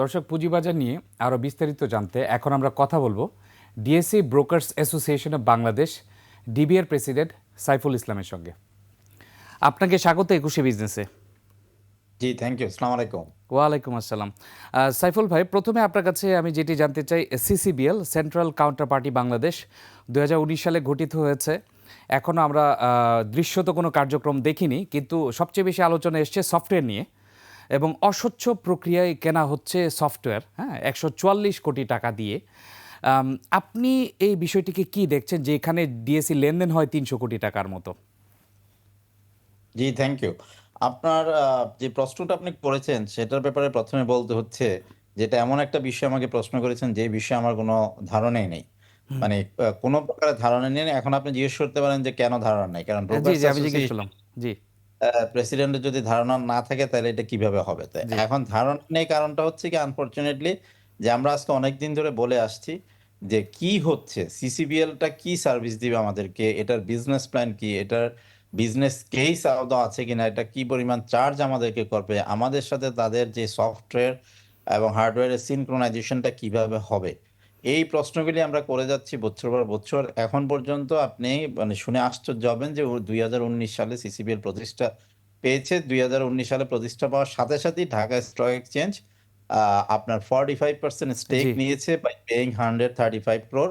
দর্শক পুঁজিবাজার নিয়ে আরও বিস্তারিত জানতে এখন আমরা কথা বলব DSC brokers association of Bangladesh DBR president Saiful ইসলামের সঙ্গে। আপনাকে স্বাগত একুশে বিজনেসে। জি থ্যাংক ইউ আসসালামু আলাইকুম। ওয়ালাইকুম আসসালাম। সাইফুল ভাই প্রথমে আপনার কাছে আমি যেটি জানতে চাই CCBL central counter party Bangladesh দু হাজার উনিশ সালে গঠিত হয়েছে। এখনও আমরা দৃশ্যত কোনো কার্যক্রম দেখিনি কিন্তু সবচেয়ে বেশি আলোচনা এসছে সফটওয়্যার নিয়ে। এবং অস্বচ্ছ প্রক্রিয়ায় কেনা হচ্ছে সফটওয়্যার হ্যাঁ একশো চুয়াল্লিশ কোটি টাকা দিয়ে। আপনি এই বিষয়টিকে কি দেখছেন যে এখানে ডিএসসি লেনদেন হয় তিনশো কোটি টাকার মতো? জি থ্যাংক ইউ আপনার যে প্রশ্নটা আপনি করেছেন সেটার ব্যাপারে প্রথমে বলতে হচ্ছে যেটা এমন একটা বিষয় আমাকে প্রশ্ন করেছেন যে বিষয়ে আমার কোনো ধারণাই নেই। মানে কোনো প্রকারের ধারণা নেই। এখন আপনি জিজ্ঞেস করতে পারেন যে কেন ধারণা নেই? কারণ জি। প্রেসিডেন্টের যদি ধারণা না থাকে তাহলে এটা কীভাবে হবে? তো জি। এখন ধারণা নেই কারণটা হচ্ছে কি আনফরচুনেটলি যে আমরা আজকে অনেকদিন ধরে বলে আসছি যে কি হচ্ছে সিসিবিএলটা কি সার্ভিস দিবে আমাদেরকে এটার বিজনেস প্ল্যান কি এটার বিজনেস কেস আদৌ আছে কিনা এটা কি পরিমাণ চার্জ আমাদেরকে করবে আমাদের সাথে তাদের যে সফটওয়্যার এবং হার্ডওয়্যারের সিনক্রোনাইজেশনটা কীভাবে হবে এই প্রশ্নগুলি আমরা করে যাচ্ছি বছর পর বছর। এখন পর্যন্ত আপনি মানে শুনে আশ্চর্য হবেন যে দুই হাজার উনিশ সালে সিসিবিএল প্রতিষ্ঠা পেয়েছে। দুই হাজার উনিশ সালে প্রতিষ্ঠা পাওয়ার সাথে সাথেই ঢাকা স্টক এক্সচেঞ্জ আপনার ফর্টি ফাইভ পার্সেন্ট স্টেক নিয়েছে by paying hundred thirty five crore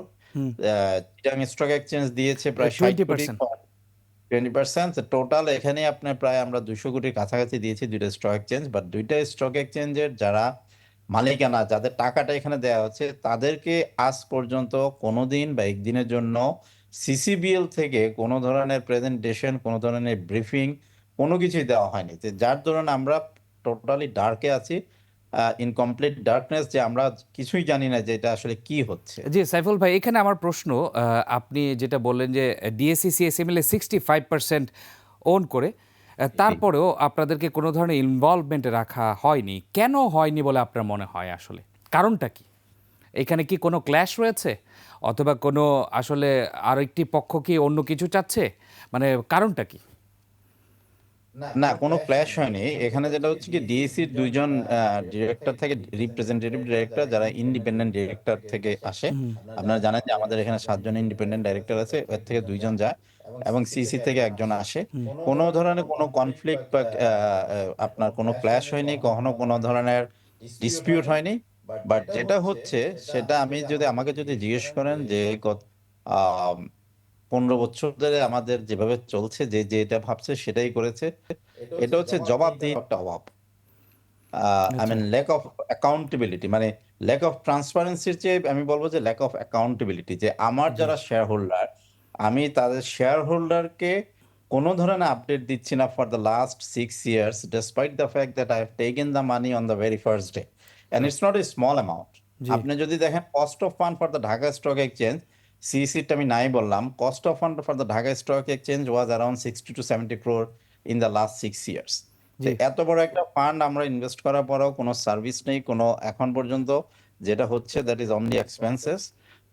Chittagong stock exchange দিয়েছে প্রায় ষাট টোয়েন্টি পার্সেন্ট টোটাল এখানে আপনার প্রায় আমরা দুশো কোটির কাছাকাছি দিয়েছি দুইটা স্টক এক্সচেঞ্জ বাট দুইটা স্টক এক্সচেঞ্জের যারা মালিকানা, যাদের টাকাটা এখানে দেওয়া হচ্ছে, তাদেরকে আজ পর্যন্ত কোনো দিন বা একদিনের জন্য সিসিবিএল থেকে কোনো ধরনের প্রেজেন্টেশন কোনো ধরনের ব্রিফিং কোনো কিছুই দেওয়া হয়নি। যার ধরুন আমরা টোটালি ডার্কে আছি ইনকমপ্লিট ডার্কনেস যে আমরা কিছুই জানি না যে এটা আসলে কি হচ্ছে। জি, সাইফুল ভাই, এখানে আমার প্রশ্ন আপনি যেটা বললেন যে DSC CSML sixty five percent own করে তারপরেও আপনাদেরকে কোনো ধরনের ইনভলভমেন্টে রাখা হয়নি। কেন হয়নি বলে আপনার মনে হয় আসলে? কারণটা কি? এখানে কি কোনো ক্ল্যাশ রয়েছে? অথবা কোনো আসলে আরেকটি পক্ষ কি অন্য কিছু চাচ্ছে? মানে কারণটা কি? না কোনো ক্ল্যাশ হয়নি। এখানে যেটা হচ্ছে কি ডিএসির দুইজন ডিরেক্টর থেকে রিপ্রেজেন্টেটিভ ডিরেক্টর যারা ইন্ডিপেন্ডেন্ট ডিরেক্টর থেকে আসে। আপনারা জানেন যে আমাদের এখানে সাতজন ইন্ডিপেন্ডেন্ট ডাইরেক্টর আছে এর থেকে দুইজন যায় এবং সিসি থেকে একজন আসে। কোনো ধরনের কোনো কনফ্লিক্ট বা আপনার কোনো ক্ল্যাশ হয়নি কখনো কোনো ধরনের ডিসপিউট হয়নি বাট যেটা হচ্ছে সেটা আমি যদি আমাকে যদি জিজ্ঞেস করেন যে আহ, পনেরো বছর ধরে আমাদের যেভাবে চলছে যে যেটা ভাবছে সেটাই করেছে। এটা হচ্ছে জবাব জবাবদিহি একটা অভাব। I mean lack of accountability মানে ল্যাক অফ ট্রান্সপারেন্সির চেয়ে আমি বলব যে ল্যাক অফ অ্যাকাউন্টেবিলিটি যে আমার যারা শেয়ার হোল্ডার আমি তাদের শেয়ার হোল্ডারকে কোনো ধরনের আপডেট দিচ্ছি না for the last six years despite the fact that I have taken the money on the very first day and it's not a small amount আপনি যদি দেখেন cost of fund for the Dhaka stock exchange সিসিটা আমি নাই বললাম। Cost of fund for the Dhaka stock exchange was around sixty two seventy crore in the last six years এত বড় একটা fund আমরা ইনভেস্ট করার পরেও কোনো সার্ভিস নেই কোনো এখন পর্যন্ত যেটা হচ্ছে দ্যাট ইজ অনলি এক্সপেন্সেস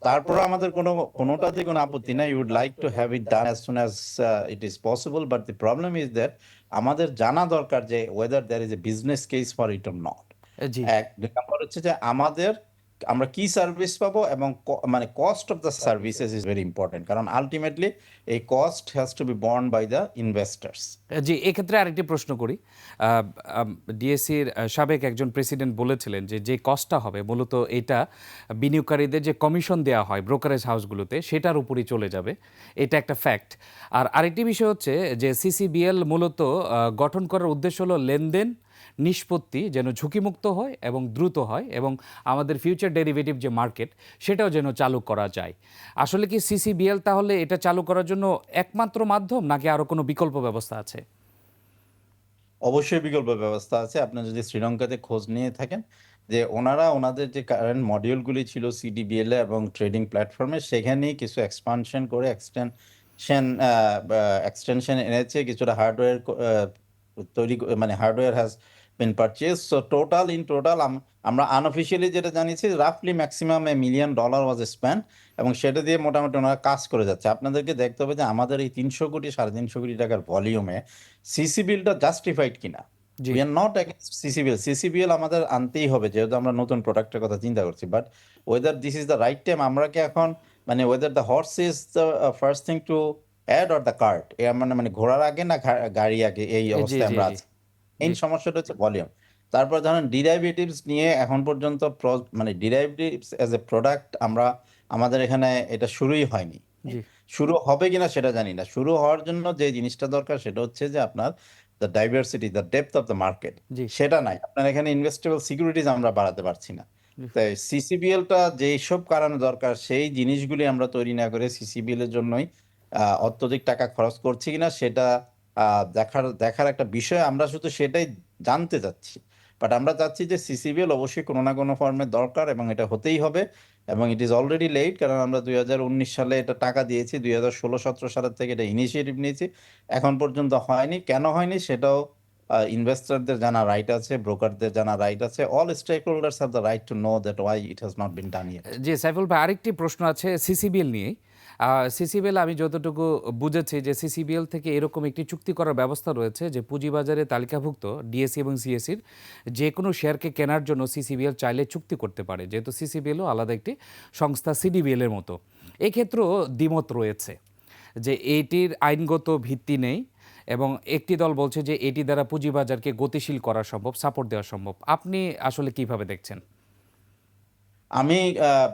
তারপরে আমাদের কোনো কোনোটাতে কোনো আপত্তি নাই। You'd like to have it done as soon as it is possible but the problem is that আমাদের জানা দরকার যে whether there is a business case for it or not এক দুই নম্বর হচ্ছে যে আমাদের আমরা কি সার্ভিস পাবো এবং মানে cost of the services is very important কারণ আলটিমেটলি এই cost has to be borne by the investors জি, এক্ষেত্রে আরেকটি প্রশ্ন করি। ডিএসসির সাবেক একজন প্রেসিডেন্ট বলেছিলেন যে যে কস্টটা হবে, মূলত এটা বিনিয়োগকারীদের যে কমিশন দেওয়া হয় ব্রোকারেজ হাউসগুলোতে সেটার উপরই চলে যাবে। এটা একটা ফ্যাক্ট আর আরেকটি বিষয় হচ্ছে যে সিসিবিএল মূলত গঠন করার উদ্দেশ্য হলো লেনদেন নিষ্পত্তি যেন ঝুঁকিমুক্ত হয় এবং দ্রুত হয় এবং আমাদের ফিউচার ডেরিভেটিভ যে মার্কেট সেটাও যেন চালু করা যায়। আসলে কি সিসিবিএল তাহলে এটা চালু করার জন্য একমাত্র মাধ্যম, নাকি আরও কোনো বিকল্প ব্যবস্থা আছে? অবশ্যই বিকল্প ব্যবস্থা আছে। আপনি যদি শ্রীলঙ্কাতে খোঁজ নিয়ে থাকেন, যে ওনারা ওনাদের যে কারেন্ট মডিউলগুলি ছিল সিডিবিএল এবং ট্রেডিং প্ল্যাটফর্মে সেখানেই কিছু এক্সপানশন করে এক্সটেনশন এক্সটেনশন এনেছে। কিছুটা হার্ডওয়্যার তৈরি মানে hardware has been purchase so total in total আমরা আনঅফিসিয়ালি যেটা জানিয়েছি রাফলি maximum a million dollar was spend এবং সেটা দিয়ে মোটামুটি ওনারা কাজ করে যাচ্ছে। আপনাদেরকে দেখতে হবে যে আমাদের এই তিনশো কোটি সাড়ে তিনশো কোটি টাকার ভলিউমে সিসি বিলটা জাস্টিফাইড কিনা। We are not against CCBL CCBL আমাদের আনতেই হবে যেহেতু আমরা নতুন প্রোডাক্টের কথা চিন্তা করছি। But whether this is the right time আমরা কি এখন মানে whether the horse is the first thing to add or the cart এ মানে মানে ঘোড়ার আগে না গাড়ি আগে এই অবস্থায় আমরা আছি। জি সমস্যাটা হচ্ছে ভলিউম তারপর ধরেন ডিরাইভেটিভস নিয়ে এখন পর্যন্ত মানে ডিরাইভেটিভস অ্যাজ এ প্রোডাক্ট আমরা আমাদের এখানে এটা শুরুই হয়নি। শুরু হবে কিনা সেটা জানি না। শুরু হওয়ার জন্য যে জিনিসটা দরকার সেটা হচ্ছে যে আপনার the diversity the depth of the market সেটা নাই। আপনার এখানে ইনভেস্টেবল সিকিউরিটিজ আমরা বাড়াতে পারছি না। তাই সিসিবিএলটা যেই সব কারণে দরকার সেই জিনিসগুলি আমরা তৈরি না করে সিসিবিএল এর জন্যই অত্যধিক টাকা খরচ করছি কিনা সেটা দেখার দেখার একটা বিষয়, আমরা শুধু সেটাই জানতে চাচ্ছি। বাট আমরা চাচ্ছি যে সিসিবিএল অবশ্যই কোনো না কোনো ফর্মের দরকার এবং এটা হতেই হবে এবং ইট ইজ অলরেডি লেট কারণ আমরা দু হাজার উনিশ সালে এটা টাকা দিয়েছি, দুই হাজার ষোলো, সতেরো সালের থেকে এটা ইনিশিয়েটিভ নিয়েছি। এখন পর্যন্ত হয়নি। কেন হয়নি সেটাও ইনভেস্টরদের জানা রাইট আছে ব্রোকারদের জানা রাইট আছে। All stake holders have the right to know that why it has not been done জি, সাইফুল ভাই, আরেকটি প্রশ্ন আছে সিসিবিএল নিয়ে সিসিবিএল আমি যতটুকু বুঝেছি যে সিসিবিএল থেকে এরকম একটি চুক্তি করার ব্যবস্থা রয়েছে যে পুঁজিবাজারে তালিকাভুক্ত ডিএসসি এবং সিএসির যে কোনো শেয়ারকে কেনার জন্য সিসিবিএল চাইলে চুক্তি করতে পারে। যেহেতু সিসিবিএলও আলাদা একটি সংস্থা সিডিবিএলের মতো। এক্ষেত্রেও দ্বিমত রয়েছে যে এটির আইনগত ভিত্তি নেই এবং একটি দল বলছে যে এটি দ্বারা পুঁজিবাজারকে গতিশীল করা সম্ভব সাপোর্ট দেওয়া সম্ভব। আপনি আসলে কীভাবে দেখছেন? আমি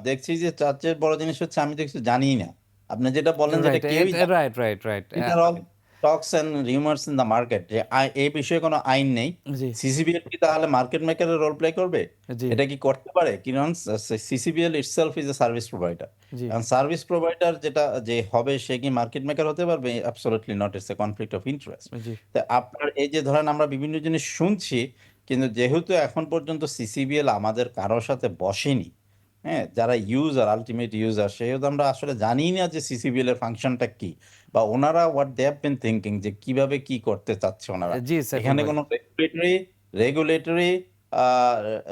দেখছি যে চার্চের বড় জিনিস হচ্ছে, আমি তো কিছু জানিই না। আপনি যেটা বলেন যেটা কেউই রাইট রাইট রাইট এটা all talks and rumours in the market যে এই বিষয়ে কোনো আইন নেই। সিসিবিএল কি তাহলে মার্কেট মেকারের রোল প্লে করবে? এটা কি করতে পারে? কারণ CCBL itself is a service provider কারণ সার্ভিস প্রোভাইডার যেটা যে হবে সে কি মার্কেট মেকার হতে পারবে? Absolutely not it's a conflict of interest তা আপনার এই যে ধরেন আমরা বিভিন্ন জিনিস শুনছি কিন্তু যেহেতু এখন পর্যন্ত সিসিবিএল আমাদের কারোর সাথে বসেনি হ্যাঁ যারা ইউজার আলটিমেট ইউজার সেহেতু আমরা আসলে জানি না যে সিসিবিএল এর ফাংশনটা কি বা ওনারা what they have been thinking যে কীভাবে কি করতে চাচ্ছে ওনারা। এখানে কোনো রেগুলেটরি রেগুলেটরি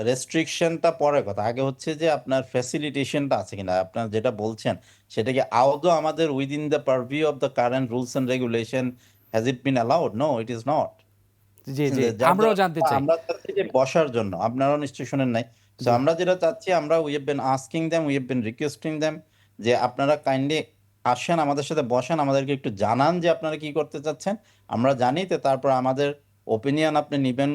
রেস্ট্রিকশনটা পরের কথা। আগে হচ্ছে যে আপনার ফ্যাসিলিটেশনটা আছে কিনা আপনার যেটা বলছেন সেটা কি আদৌ আমাদের within the purview of the current rules and regulation has it been allowed no it is not জি জি আমরাও জানতে চাই। আমরা বসার জন্য। আপনারাও নিশ্চয়ই শুনেন নাই। তো আমরা যেটা চাচ্ছি আমরা we have been asking them we have been requesting them যে আপনারা কাইন্ডলি আসেন আমাদের সাথে বসেন আমাদেরকে একটু জানান যে আপনারা কি করতে চাচ্ছেন। আমরা জানি তো তারপর আমাদের ওপিনিয়ন আপনি নিবেন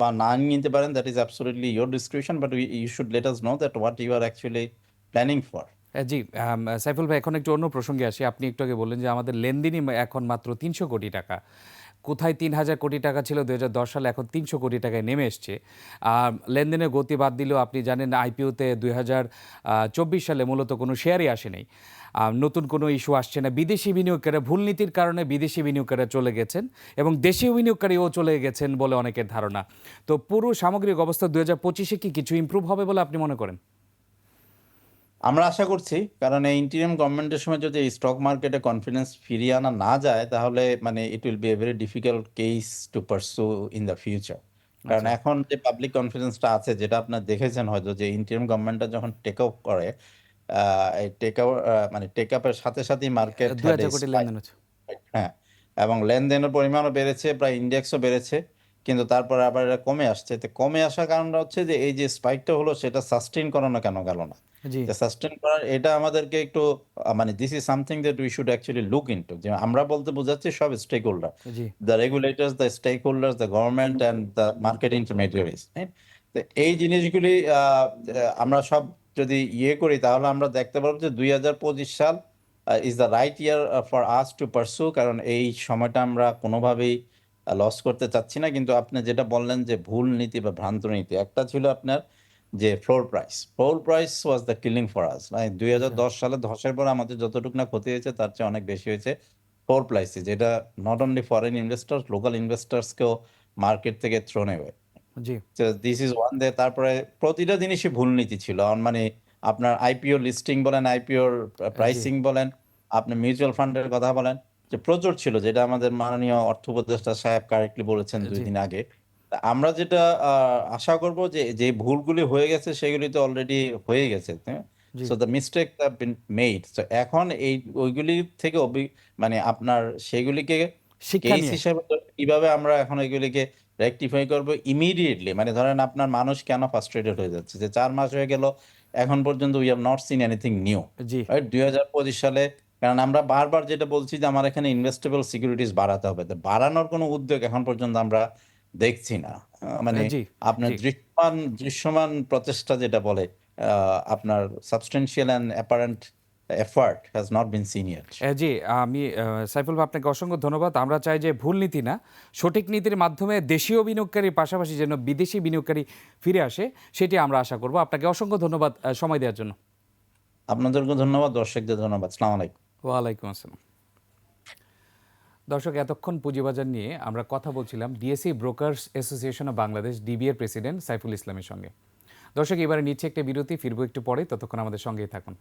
বা না নিতে পারেন that is absolutely your description but you should let us know that what you are actually planning for জি সাইফুল ভাই এখন একটু অন্য প্রসঙ্গে আসি। আপনি একটু আগে বললেন যে আমাদের লেনদেনই এখন মাত্র তিনশো কোটি টাকা। কোথায় তিন হাজার কোটি টাকা ছিল দু হাজার দশ সালে এখন তিনশো কোটি টাকায় নেমে এসছে। লেনদেনের গতি বাদ দিলেও আপনি জানেন আইপিওতে দুই হাজার চব্বিশ সালে মূলত কোনো শেয়ারই আসেনি নতুন কোনো ইস্যু আসছে না। বিদেশি বিনিয়োগকারীরা ভুল নীতির কারণে বিদেশি বিনিয়োগকারীরা চলে গেছেন এবং দেশীয় বিনিয়োগকারীও চলে গেছেন বলে অনেকের ধারণা। তো পুরো সামগ্রিক অবস্থা দু হাজার পঁচিশে কি কিছু ইমপ্রুভ হবে বলে আপনি মনে করেন? আমরা আশা করছি কারণ এই ইন্টিরিয়াম গভর্নমেন্টের সময় যদি স্টক মার্কেটে কনফিডেন্স ফিরিয়ে আনা না যায় তাহলে মানে it will be a very difficult case to pursue in the future কারণ আচ্ছা। এখন যে পাবলিক কনফিডেন্সটা আছে যেটা আপনার দেখেছেন হয়তো যে ইন্টিরিয়াম গভর্নমেন্টটা যখন টেক আপ করে এই টেক মানে টেক আপের সাথে সাথেই মার্কেট হ্যাঁ এবং লেনদেনের পরিমাণও বেড়েছে প্রায় ইন্ডেক্সও বেড়েছে কিন্তু তারপরে আবার এটা কমে আসছে। তো কমে আসার কারণটা হচ্ছে যে এই যে স্পাইকটা হলো সেটা সাস্টেইন করানো কেন গেল না? জি। সাস্টেন করার এটা আমাদেরকে একটু আহ, মানে this is something that we should actually look into যে আমরা বলতে বোঝাচ্ছি সব stake holder G. The regulators the stake holders the government and the market intermediaries তো এই জিনিসগুলি আহ, আহ, আমরা সব যদি ইয়ে করি তাহলে আমরা দেখতে পারব যে দুই হাজার পঁচিশ সাল is the right year for us to pursue কারণ এই সময়টা আমরা কোনোভাবেই লস করতে চাচ্ছি না। কিন্তু আপনি যেটা বললেন যে ভুল নীতি বা ভ্রান্ত নীতি একটা ছিল আপনার যে floor price floor price was the killing for us মানে দুই হাজার দশ সালে ধসের পর আমাদের যতটুকু না ক্ষতি হয়েছে তার চেয়ে অনেক বেশি হয়েছে ফ্লোর প্রাইসে যেটা not only foreign investors local ইনভেস্টার্সকেও market থেকে থ্রো নেবে দিস ইজ ওয়ান ডে তারপরে প্রতিটা জিনিসই ভুল নীতি ছিল। মানে আপনার আইপিও লিস্টিং বলেন আইপিওর প্রাইসিং বলেন আপনি মিউচুয়াল ফান্ডের কথা বলেন যে প্রচুর ছিল যেটা আমাদের মাননীয় অর্থ উপদেষ্টা সাহেব কারেক্টলি বলেছেন দুই দিন আগে। আমরা যেটা আশা করব যে যে ভুলগুলি হয়ে গেছে সেগুলি তো অলরেডি হয়ে গেছে so the mistake have been made so এখন এই ওইগুলি থেকে মানে আপনার সেগুলিকে কেস হিসেবে কীভাবে আমরা এখন এগুলিকে রেকটিফাই করব ইমিডিয়েটলি মানে ধরেন আপনার মানুষ কেন ফার্স্ট্রেটেড হয়ে যাচ্ছে? যে চার মাস হয়ে গেল এখন পর্যন্ত we have not seen anything new right দুই হাজার পঁচিশ সালে কারণ আমরা বারবার যেটা বলছি যে আমার এখানে ইনভেস্টেবল সিকিউরিটিজ বাড়াতে হবে। বাড়ানোর কোনো উদ্যোগ এখন পর্যন্ত আমরা দেখছি না। মানে আপনার দৃশ্যমান দৃশ্যমান প্রচেষ্টা যেটা বলে আপনার substantial and apparent effort has not been seen জি আমি সাইফুল ভাই আপনাকে অসংখ্য ধন্যবাদ। আমরা চাই যে ভুল নীতি না সঠিক নীতির মাধ্যমে দেশীয় বিনিয়োগকারীর পাশাপাশি যেন বিদেশি বিনিয়োগকারী ফিরে আসে সেটি আমরা আশা করব। আপনাকে অসংখ্য ধন্যবাদ সময় দেওয়ার জন্য। আপনাদেরকে ধন্যবাদ দর্শকদের ধন্যবাদ। সালাম আলাইকুম। ওয়ালাইকুম আসসালাম। দর্শক, এতক্ষণ পুঁজিবাজার নিয়ে আমরা কথা বলছিলাম DSC brokers association of Bangladesh ডিবিএর president Saiful ইসলামের সঙ্গে। দর্শক, এবারে নিচ্ছে একটা বিরতি, ফিরবো একটু পরে, ততক্ষণ আমাদের সঙ্গেই থাকুন।